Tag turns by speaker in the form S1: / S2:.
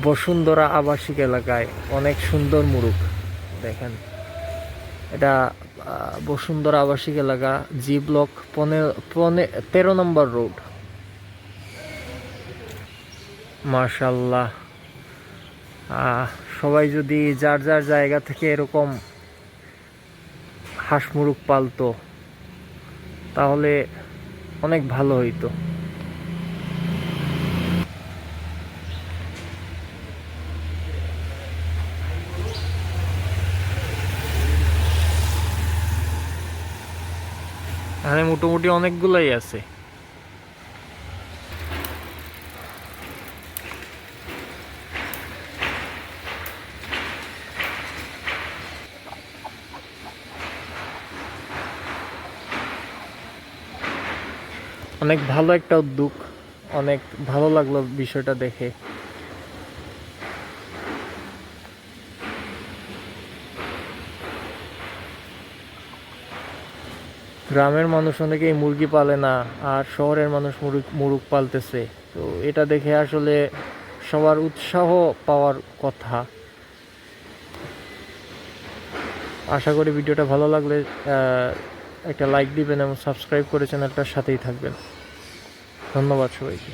S1: বসুন্ধরা আবাসিক এলাকায় অনেক সুন্দর মুরুখ, দেখেন। এটা বসুন্ধরা আবাসিক এলাকা, জি ব্লক পনেরো, পনে, তেরো নম্বর রোড। মার্শাল্লাহ সবাই যদি যার যার জায়গা থেকে এরকম হাঁস মুরুখ পালতো, তাহলে অনেক ভালো হইতো। এখানে মোটামুটি অনেকগুলাই আছে। অনেক ভালো একটা উদ্যোগ অনেক ভালো লাগল বিষয়টা দেখে। গ্রামের মানুষ অনেকেই মুরগি পালে না, আর শহরের মানুষ মুরগ মুরগ পালতেছে। তো এটা দেখে আসলে সবার উৎসাহ পাওয়ার কথা। আশা করি ভিডিওটা ভালো লাগলে একটা লাইক দিবেন এবং সাবস্ক্রাইব করে চ্যানেলটার সাথেই থাকবেন। ধন্যবাদ সবাইকে।